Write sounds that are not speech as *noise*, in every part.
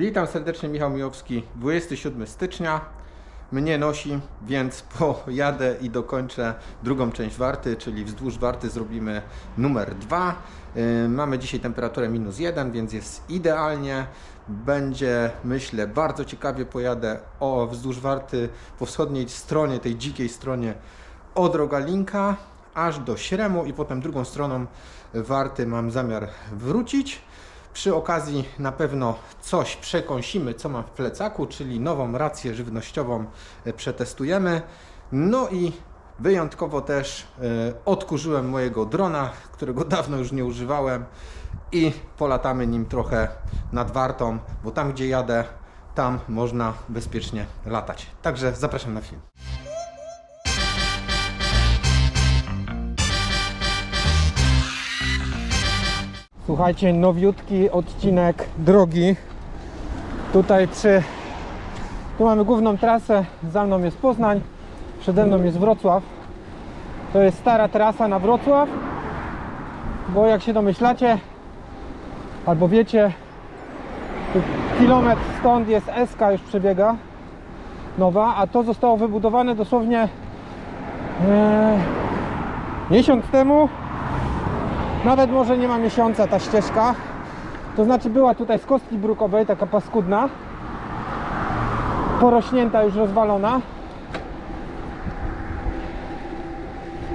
Witam serdecznie, Michał Mijowski. 27 stycznia. Mnie nosi, więc *laughs* pojadę i dokończę drugą część warty, czyli wzdłuż warty zrobimy numer 2. Mamy dzisiaj temperaturę minus 1, więc jest idealnie. Będzie, myślę, bardzo ciekawie pojadę o wzdłuż warty po wschodniej stronie, tej dzikiej stronie od Rogalinka aż do Śremu i potem drugą stroną warty mam zamiar wrócić. Przy okazji na pewno coś przekąsimy, co mam w plecaku, czyli nową rację żywnościową e, przetestujemy. No i wyjątkowo też e, odkurzyłem mojego drona, którego *laughs* dawno już nie używałem i polatamy nim trochę nad wartą, bo tam gdzie jadę, tam można bezpiecznie latać. Także zapraszam na film. Słuchajcie, nowiutki odcinek drogi. Tutaj przy. Tu mamy główną trasę. Za mną jest Poznań, przede mną jest Wrocław. To jest stara trasa na Wrocław, bo jak się domyślacie, albo wiecie, kilometr stąd jest SK już przebiega nowa, a to zostało wybudowane dosłownie e, miesiąc temu nawet może nie ma miesiąca ta ścieżka. To znaczy była tutaj z kostki brukowej, taka paskudna. Porośnięta, już rozwalona.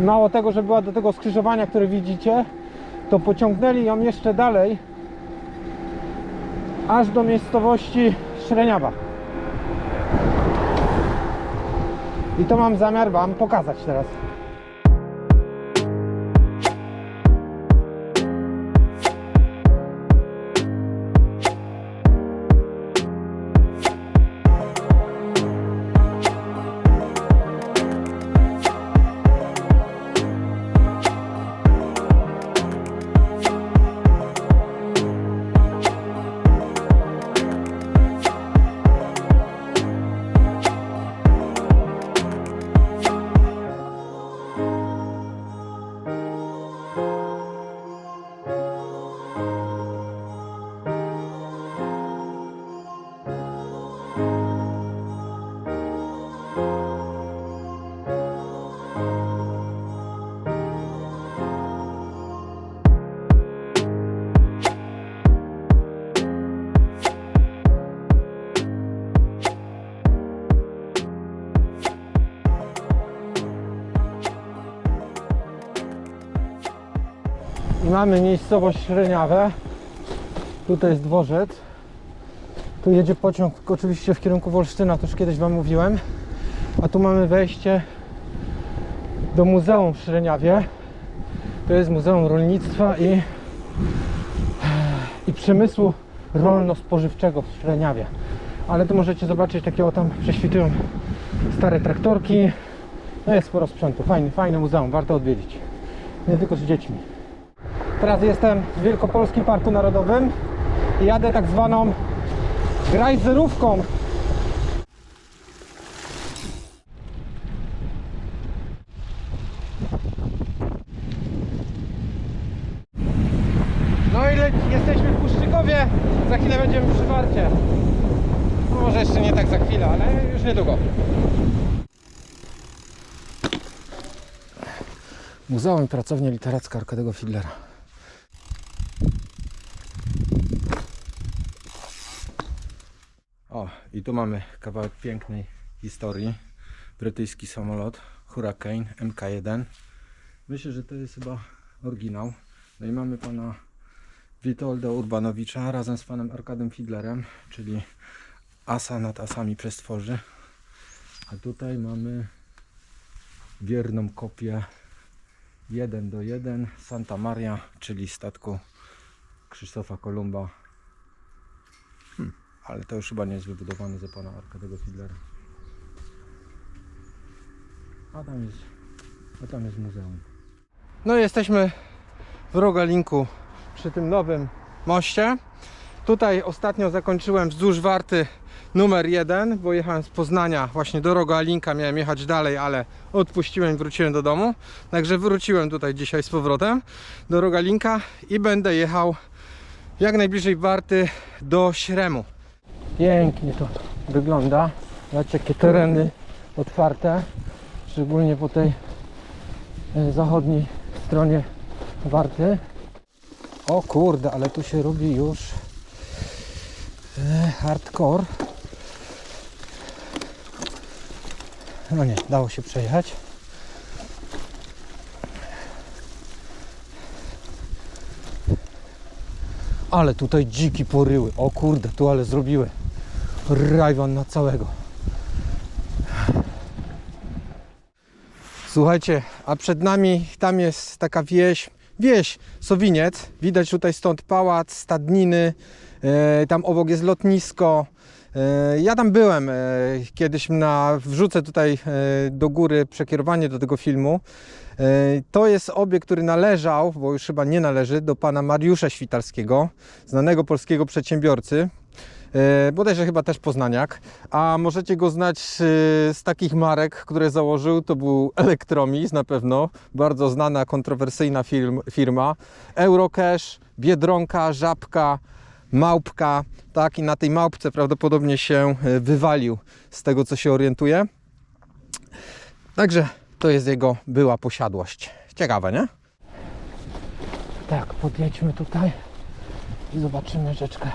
Mało tego, że była do tego skrzyżowania, które widzicie, to pociągnęli ją jeszcze dalej, aż do miejscowości Śreniawa. I to mam zamiar Wam pokazać teraz. I mamy miejscowość Śreniawę. Tutaj jest dworzec. Tu jedzie pociąg oczywiście w kierunku Wolsztyna, to już kiedyś Wam mówiłem. A tu mamy wejście do Muzeum w Śreniawie. To jest Muzeum Rolnictwa i, i Przemysłu Rolno-Spożywczego w Śreniawie. Ale tu możecie zobaczyć, takie o tam prześwitują stare traktorki. No jest sporo sprzętu. Fajny, fajne muzeum, warto odwiedzić. Nie tylko z dziećmi. Teraz jestem w Wielkopolskim Parku Narodowym i jadę tak zwaną grajzerówką. No i jesteśmy w Puszczykowie, za chwilę będziemy przy Warcie. No może jeszcze nie tak za chwilę, ale już niedługo. Muzeum i Pracownia Literacka Arkadego Fidlera. O, i tu mamy kawałek pięknej historii. Brytyjski samolot Hurricane MK1. Myślę, że to jest chyba oryginał. No i mamy pana Witolda Urbanowicza razem z panem Arkadem Fidlerem, czyli asa nad asami przestworzy. A tutaj mamy wierną kopię 1 do 1 Santa Maria, czyli statku Krzysztofa Kolumba. Ale to już chyba nie jest wybudowany za pana Arkadego Fidlera. A tam jest, a tam jest muzeum. No i jesteśmy w Rogalinku przy tym nowym moście. Tutaj ostatnio zakończyłem wzdłuż warty numer jeden, bo jechałem z Poznania właśnie do Rogalinka, miałem jechać dalej, ale odpuściłem, wróciłem do domu. Także wróciłem tutaj dzisiaj z powrotem do Rogalinka i będę jechał jak najbliżej warty do Śremu. Pięknie to wygląda. Zobaczcie jakie tereny otwarte, szczególnie po tej e, zachodniej stronie Warty. O kurde, ale tu się robi już e, hardcore. No nie, dało się przejechać. Ale tutaj dziki poryły. O kurde, tu ale zrobiły rajwan na całego. Słuchajcie, a przed nami tam jest taka wieś, wieś Sowiniec. Widać tutaj stąd pałac, stadniny, e, tam obok jest lotnisko. E, ja tam byłem e, kiedyś na, wrzucę tutaj e, do góry przekierowanie do tego filmu. To jest obiekt, który należał, bo już chyba nie należy, do pana Mariusza Świtalskiego, znanego polskiego przedsiębiorcy. E, bodajże chyba też poznaniak, a możecie go znać e, z takich marek, które założył, to był Electromis na pewno, bardzo znana, kontrowersyjna firm, firma, Eurocash, Biedronka, Żabka, Małpka, tak i na tej małpce prawdopodobnie się e, wywalił z tego co się orientuje. Także to jest jego była posiadłość. Ciekawe, nie? Tak, podjedźmy tutaj i zobaczymy rzeczkę.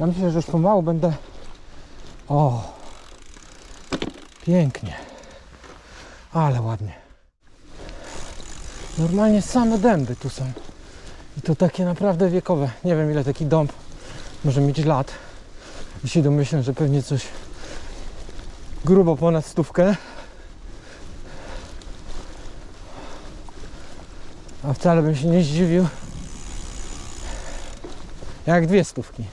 Ja myślę, że już pomału będę. O! Pięknie. Ale ładnie. Normalnie same dęby tu są. I to takie naprawdę wiekowe. Nie wiem ile taki dąb może mieć lat. I się domyślam, że pewnie coś grubo ponad stówkę. A wcale bym się nie zdziwił. Jak dwie stówki.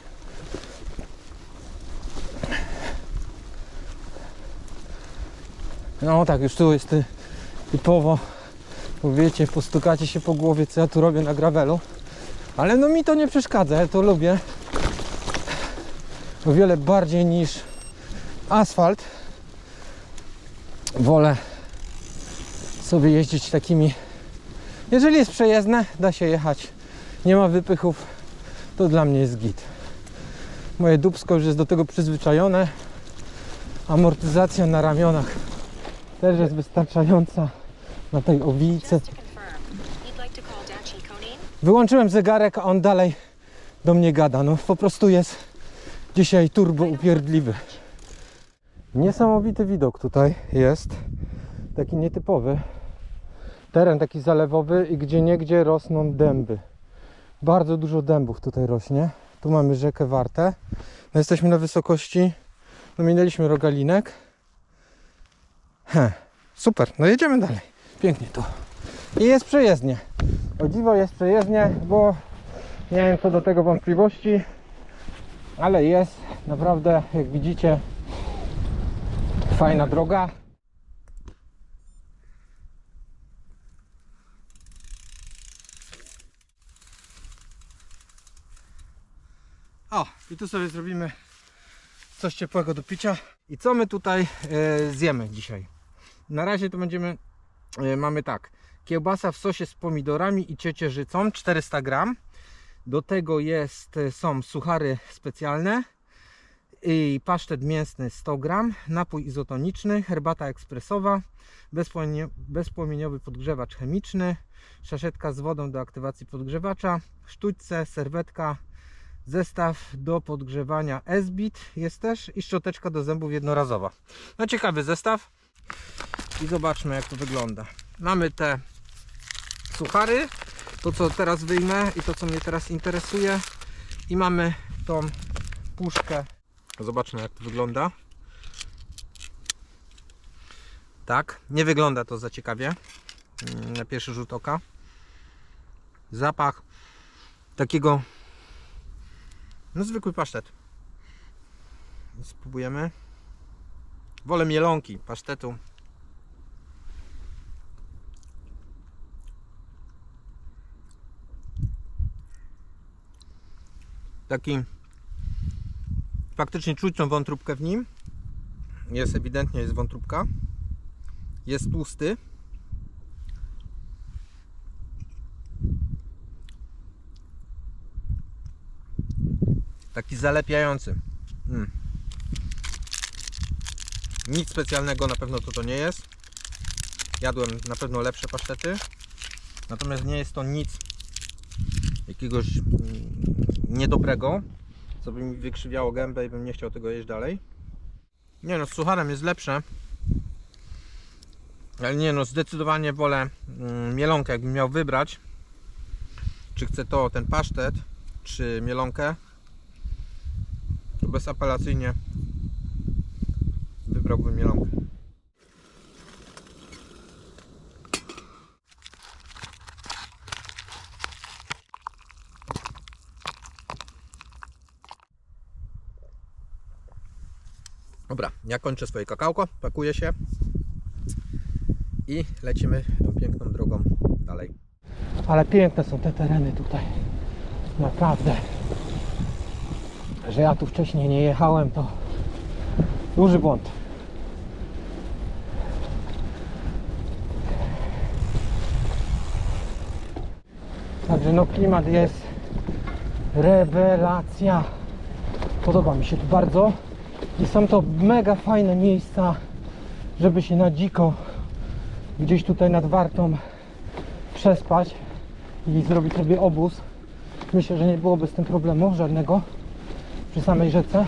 No tak, już tu jest ty, typowo, bo wiecie, postukacie się po głowie, co ja tu robię na gravelu. Ale no mi to nie przeszkadza, ja to lubię. O wiele bardziej niż asfalt. Wolę sobie jeździć takimi. Jeżeli jest przejezdne, da się jechać. Nie ma wypychów, to dla mnie jest git. Moje dubsko już jest do tego przyzwyczajone. Amortyzacja na ramionach też jest wystarczająca na tej owijce. Wyłączyłem zegarek, a on dalej do mnie gada. No po prostu jest dzisiaj turbo upierdliwy. Niesamowity widok tutaj jest. Taki nietypowy. Teren taki zalewowy i gdzie niegdzie rosną dęby. Bardzo dużo dębów tutaj rośnie. Tu mamy rzekę Wartę. No jesteśmy na wysokości. No minęliśmy rogalinek. He, super. No jedziemy dalej. Pięknie tu. I jest przejezdnie. O dziwo jest przejezdnie, bo miałem co do tego wątpliwości, ale jest naprawdę, jak widzicie, fajna droga. O, i tu sobie zrobimy coś ciepłego do picia. I co my tutaj e, zjemy dzisiaj? Na razie to będziemy, e, mamy tak, kiełbasa w sosie z pomidorami i ciecierzycą 400 gram. Do tego jest, e, są suchary specjalne i pasztet mięsny 100 gram, napój izotoniczny, herbata ekspresowa, bezpłomienio- bezpłomieniowy podgrzewacz chemiczny, szaszetka z wodą do aktywacji podgrzewacza, sztućce, serwetka, zestaw do podgrzewania SBIT jest też i szczoteczka do zębów jednorazowa. No ciekawy zestaw i zobaczmy jak to wygląda. Mamy te suchary, to co teraz wyjmę i to co mnie teraz interesuje i mamy tą puszkę. Zobaczmy jak to wygląda. Tak, nie wygląda to za ciekawie mm, na pierwszy rzut oka. Zapach takiego no zwykły pasztet. Spróbujemy. Wolę mielonki pasztetu. Taki faktycznie czuć tą wątróbkę w nim. Jest ewidentnie jest wątróbka. Jest tłusty. Taki zalepiający. Mm. Nic specjalnego na pewno to to nie jest. Jadłem na pewno lepsze pasztety. Natomiast nie jest to nic jakiegoś mm, niedobrego, co by mi wykrzywiało gębę i bym nie chciał tego jeść dalej. Nie no, z sucharem jest lepsze. Ale nie no, zdecydowanie wolę mm, mielonkę, jakbym miał wybrać. Czy chcę to, ten pasztet, czy mielonkę. To bezapelacyjnie wybrałbym mielonkę. Dobra, ja kończę swoje kakałko, pakuję się i lecimy tą piękną drogą dalej. Ale piękne są te tereny tutaj. Naprawdę. Że ja tu wcześniej nie jechałem, to duży błąd. Także no klimat jest rewelacja. Podoba mi się tu bardzo. I są to mega fajne miejsca, żeby się na dziko gdzieś tutaj nad Wartą przespać i zrobić sobie obóz. Myślę, że nie byłoby z tym problemu żadnego przy samej rzece.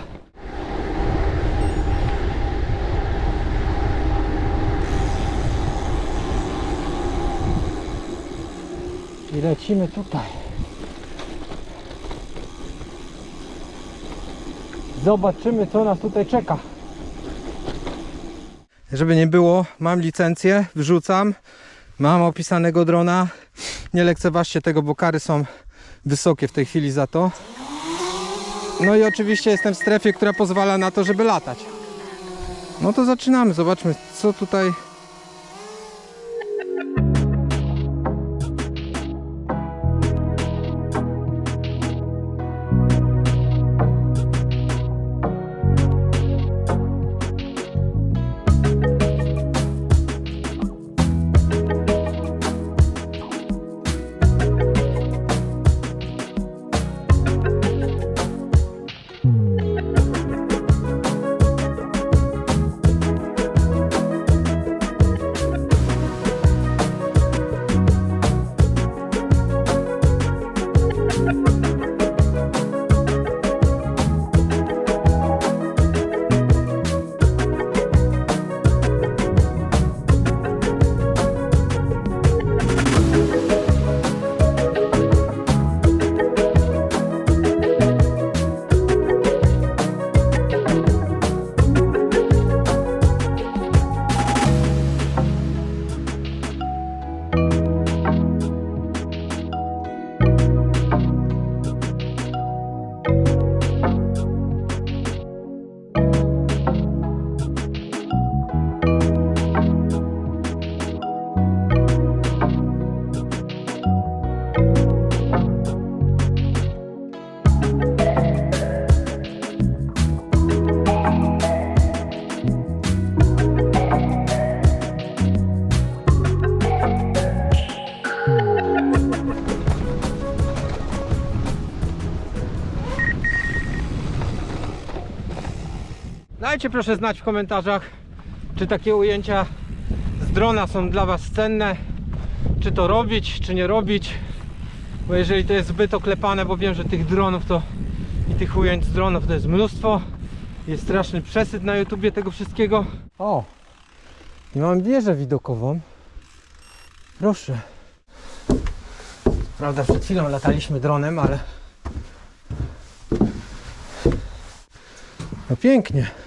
I lecimy tutaj. Zobaczymy, co nas tutaj czeka. Żeby nie było, mam licencję, wrzucam. Mam opisanego drona. Nie lekceważcie tego, bo kary są wysokie w tej chwili za to. No i oczywiście jestem w strefie, która pozwala na to, żeby latać. No to zaczynamy. Zobaczmy, co tutaj Dajcie proszę znać w komentarzach, czy takie ujęcia z drona są dla Was cenne, czy to robić, czy nie robić. Bo jeżeli to jest zbyt oklepane, bo wiem, że tych dronów to i tych ujęć z dronów to jest mnóstwo. Jest straszny przesyt na YouTubie tego wszystkiego. O! I mam wieżę widokową. Proszę. Prawda, przed chwilą lataliśmy dronem, ale no pięknie.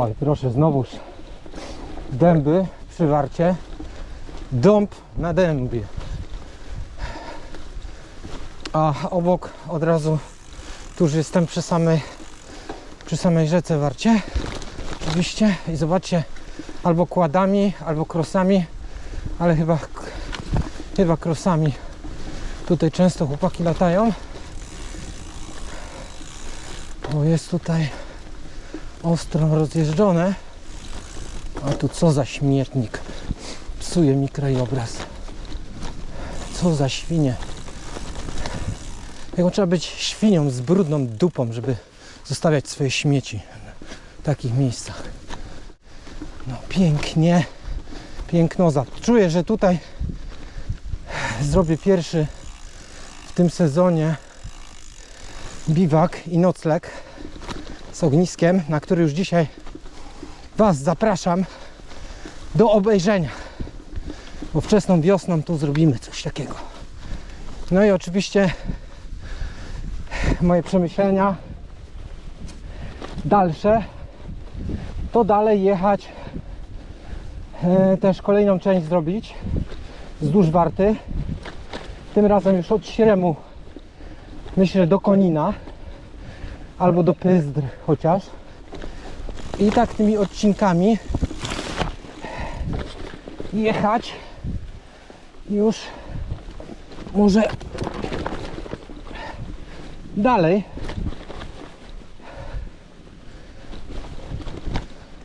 Oj, proszę, znowuż dęby przy warcie. Dąb na dębie. A obok od razu, tu już jestem przy samej, przy samej rzece warcie. oczywiście i zobaczcie, albo kładami, albo krosami, ale chyba, chyba krosami. Tutaj często chłopaki latają. Bo jest tutaj ostro rozjeżdżone. A tu co za śmietnik. Psuje mi krajobraz. Co za świnie. Jaką trzeba być świnią z brudną dupą, żeby zostawiać swoje śmieci w takich miejscach. No pięknie, pięknoza. Czuję, że tutaj zrobię pierwszy w tym sezonie biwak i nocleg z ogniskiem, na który już dzisiaj Was zapraszam do obejrzenia. Bo wczesną wiosną tu zrobimy coś takiego. No i oczywiście moje przemyślenia dalsze to dalej jechać e, też kolejną część zrobić wzdłuż Warty tym razem już od Śremu myślę do Konina albo do Pyzdr chociaż. I tak tymi odcinkami jechać. Już może dalej.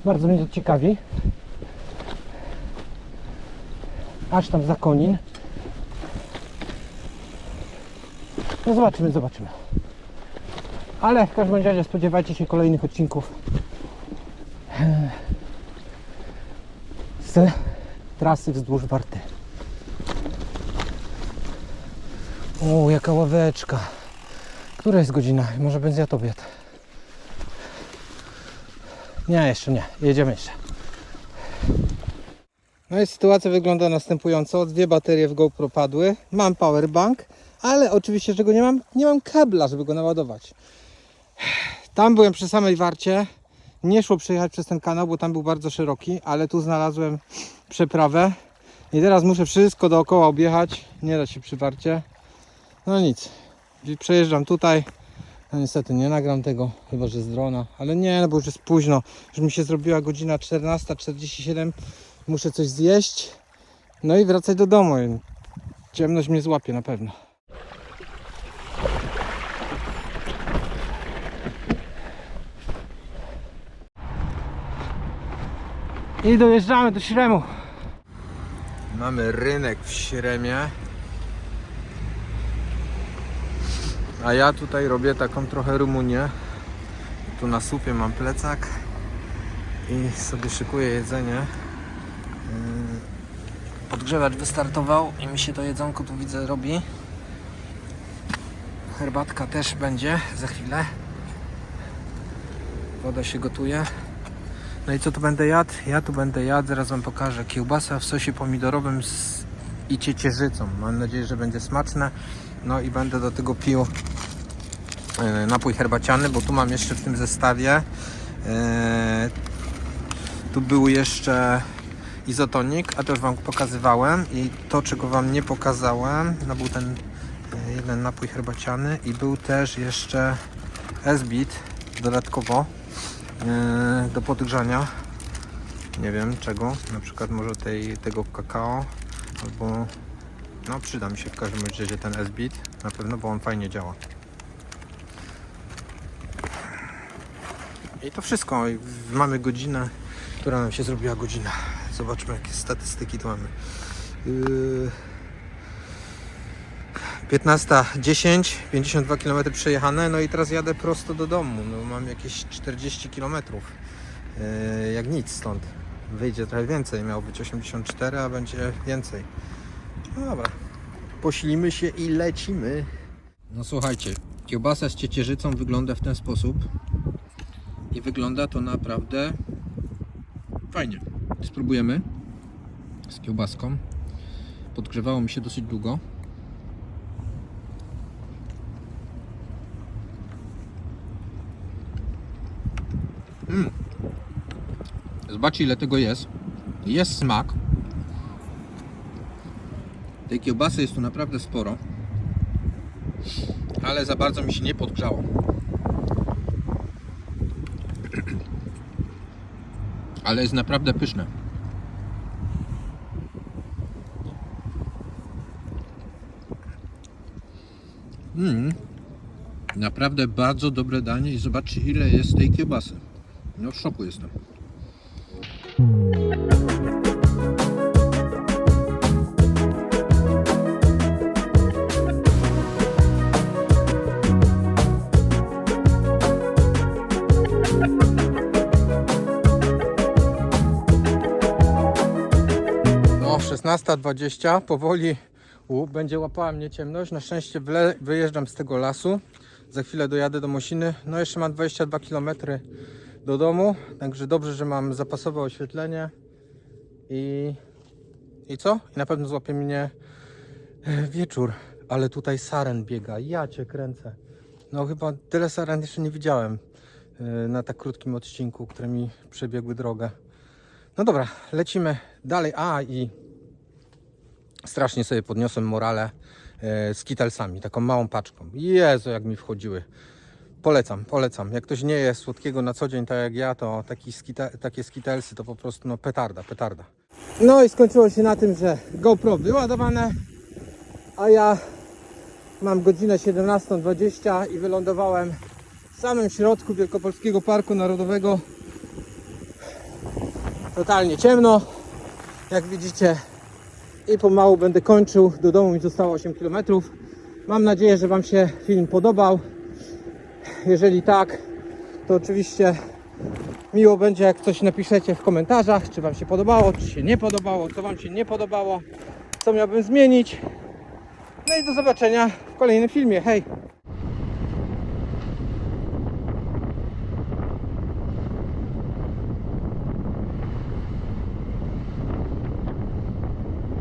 Bardzo mnie to ciekawi. Aż tam za Konin. No zobaczymy, zobaczymy ale w każdym razie spodziewajcie się kolejnych odcinków z trasy wzdłuż Warty. O, jaka ławeczka. Która jest godzina? Może będzie zjadł obiad. Nie, jeszcze nie. Jedziemy jeszcze. No i sytuacja wygląda następująco. Dwie baterie w GoPro padły. Mam powerbank, ale oczywiście, że go nie mam, nie mam kabla, żeby go naładować. Tam byłem przy samej warcie. Nie szło przejechać przez ten kanał, bo tam był bardzo szeroki, ale tu znalazłem przeprawę. I teraz muszę wszystko dookoła objechać. Nie da się przy warcie. No nic. Przejeżdżam tutaj. No niestety nie nagram tego, chyba że z drona. Ale nie, no bo już jest późno. Już mi się zrobiła godzina 14.47. Muszę coś zjeść. No i wracać do domu. Ciemność mnie złapie na pewno. I dojeżdżamy do Śremu. Mamy rynek w Śremie. A ja tutaj robię taką trochę Rumunię. Tu na słupie mam plecak i sobie szykuję jedzenie. Yy, Podgrzewacz wystartował i mi się to jedzonko tu widzę robi. Herbatka też będzie za chwilę. Woda się gotuje. No i co tu będę jadł? Ja tu będę jadł, zaraz Wam pokażę. Kiełbasa w sosie pomidorowym z... i ciecierzycą. Mam nadzieję, że będzie smaczne. No i będę do tego pił e, napój herbaciany, bo tu mam jeszcze w tym zestawie e, tu był jeszcze izotonik, a to już Wam pokazywałem i to czego Wam nie pokazałem, no był ten e, jeden napój herbaciany i był też jeszcze S-bit dodatkowo do podgrzania. Nie wiem czego, na przykład może tej, tego kakao. Albo no przyda mi się w każdym razie ten S-bit na pewno, bo on fajnie działa. I to wszystko. Mamy godzinę która nam się zrobiła godzina zobaczmy jakie statystyki tu mamy. Yy... 15.10, 52 km przejechane, no i teraz jadę prosto do domu. No, mam jakieś 40 km. Yy, jak nic stąd. Wyjdzie trochę więcej, miało być 84, a będzie więcej. No dobra, posilimy się i lecimy. No słuchajcie, kiełbasa z ciecierzycą wygląda w ten sposób. I wygląda to naprawdę fajnie. Spróbujemy z kiełbaską. Podgrzewało mi się dosyć długo. Zobaczcie ile tego jest. Jest smak. Tej kiełbasy jest tu naprawdę sporo. Ale za bardzo mi się nie podgrzało. *clears throat* Ale jest naprawdę pyszne. Mm. Naprawdę bardzo dobre danie i zobaczcie ile jest tej kiełbasy. No w szoku jestem. No, 16.20, powoli u, będzie łapała mnie ciemność. Na szczęście wyjeżdżam z tego lasu. Za chwilę dojadę do Mosiny. No, jeszcze mam 22 km do domu, także dobrze, że mam zapasowe oświetlenie. I, i co? I na pewno złapie mnie e, wieczór. Ale tutaj saren biega. Ja cię kręcę. No, chyba tyle saren jeszcze nie widziałem e, na tak krótkim odcinku, które mi przebiegły drogę. No dobra, lecimy dalej. A i strasznie sobie podniosłem morale e, z kitelsami, taką małą paczką. Jezu, jak mi wchodziły. Polecam, polecam. Jak ktoś nie je słodkiego na co dzień, tak jak ja, to skita, takie skitelsy to po prostu no petarda, petarda. No i skończyło się na tym, że GoPro wyładowane, a ja mam godzinę 17.20 i wylądowałem w samym środku Wielkopolskiego Parku Narodowego totalnie ciemno, jak widzicie i pomału będę kończył, do domu mi zostało 8 km mam nadzieję, że Wam się film podobał jeżeli tak, to oczywiście miło będzie jak coś napiszecie w komentarzach, czy Wam się podobało, czy się nie podobało, co Wam się nie podobało, co miałbym zmienić no i do zobaczenia w kolejnym filmie, hej!